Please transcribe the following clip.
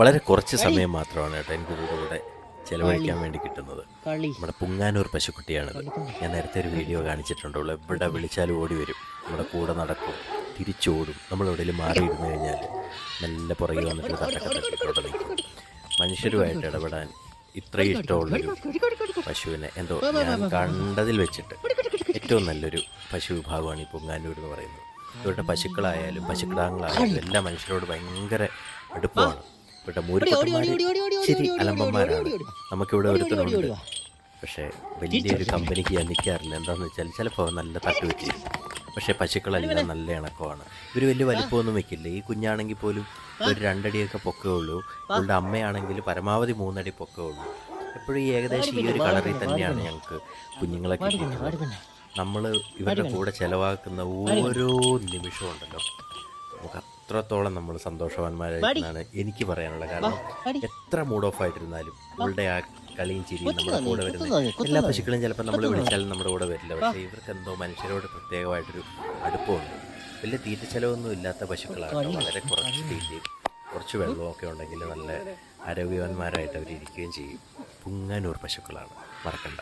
വളരെ കുറച്ച് സമയം മാത്രമാണ് കേട്ടോ എനിക്ക് കൂടെ ചെലവഴിക്കാൻ വേണ്ടി കിട്ടുന്നത്. നമ്മുടെ പുങ്ങാനൂർ പശുക്കുട്ടിയാണിത്. ഞാൻ നേരത്തെ ഒരു വീഡിയോ കാണിച്ചിട്ടുണ്ടല്ലോ എവിടെ വിളിച്ചാലും ഓടി വരും. നമ്മുടെ കൂടെ നടക്കും. തിരിച്ചോടും. നമ്മൾ എവിടെയെങ്കിലും മാറിയിരുന്നു കഴിഞ്ഞാൽ നല്ല പുറകെ വന്നിട്ട് തട്ടൊക്കെ നിൽക്കും. മനുഷ്യരുമായിട്ട് ഇടപെടാൻ ഇത്രയും ഇഷ്ടമുള്ളൊരു പശുവിനെ എന്തോ ഞാൻ കണ്ടതിൽ വെച്ചിട്ട് ഏറ്റവും നല്ലൊരു പശു വിഭാഗമാണ് ഈ പൊങ്ങാനൂർ എന്ന് പറയുന്നത്. ഇവരുടെ പശുക്കളായാലും പശുക്കിടാങ്ങളായാലും എല്ലാ മനുഷ്യരോട് ഭയങ്കര അടുപ്പമാണ്. മൂരിപ്പൊട്ടന്മാർ ഇച്ചിരി അലമ്പന്മാരാണ് നമുക്കിവിടെ ഒരുത്തനുണ്ട് പക്ഷേ വലിയൊരു കമ്പനിക്ക് ഞാൻ നിൽക്കാറില്ല എന്താണെന്ന് വെച്ചാൽ ചിലപ്പോൾ നല്ല തട്ട് വെച്ചിരിക്കും പക്ഷേ പശുക്കളെല്ലാം നല്ല ഇണക്കമാണ് ഇവർ വലിയ വലിപ്പമൊന്നും വെക്കില്ല ഈ കുഞ്ഞാണെങ്കിൽ പോലും ഒരു രണ്ടടിയൊക്കെ പൊക്കേ ഉള്ളൂ ഇവളുടെ അമ്മയാണെങ്കിൽ പരമാവധി മൂന്നടി പൊക്കേ ഉള്ളൂ എപ്പോഴും ഈ ഏകദേശം ഈ ഒരു കളറിൽ തന്നെയാണ് ഞങ്ങൾക്ക് കുഞ്ഞുങ്ങളെ നമ്മൾ ഇവരുടെ കൂടെ ചിലവാക്കുന്ന ഓരോ നിമിഷവും ഉണ്ടല്ലോ നമുക്ക് അത്രത്തോളം നമ്മൾ സന്തോഷവാന്മാരായിട്ടാണ് എനിക്ക് പറയാനുള്ള കാരണം. എത്ര മൂഡ് ഓഫ് ആയിട്ടിരുന്നാലും ഇവളുടെ ആ കളിയും ചിരിയും നമ്മുടെ കൂടെ വരുന്നത് എല്ലാ പശുക്കളും ചിലപ്പോൾ നമ്മൾ വിളിച്ചാലും നമ്മുടെ കൂടെ വരില്ല. പക്ഷേ ഇവർക്ക് എന്തോ മനുഷ്യരോട് പ്രത്യേകമായിട്ടൊരു അടുപ്പമുണ്ട്. വലിയ തീറ്റ ചെലവൊന്നും ഇല്ലാത്ത പശുക്കളാണ് വളരെ കുറച്ച് തീറ്റയും കുറച്ച് വെള്ളവും ഒക്കെ ഉണ്ടെങ്കിൽ നല്ല ആരോഗ്യവാന്മാരായിട്ട് അവർ ഇരിക്കുകയും ചെയ്യും. പുങ്ങാനൂർ പശുക്കളാണ്. മറക്കണ്ട.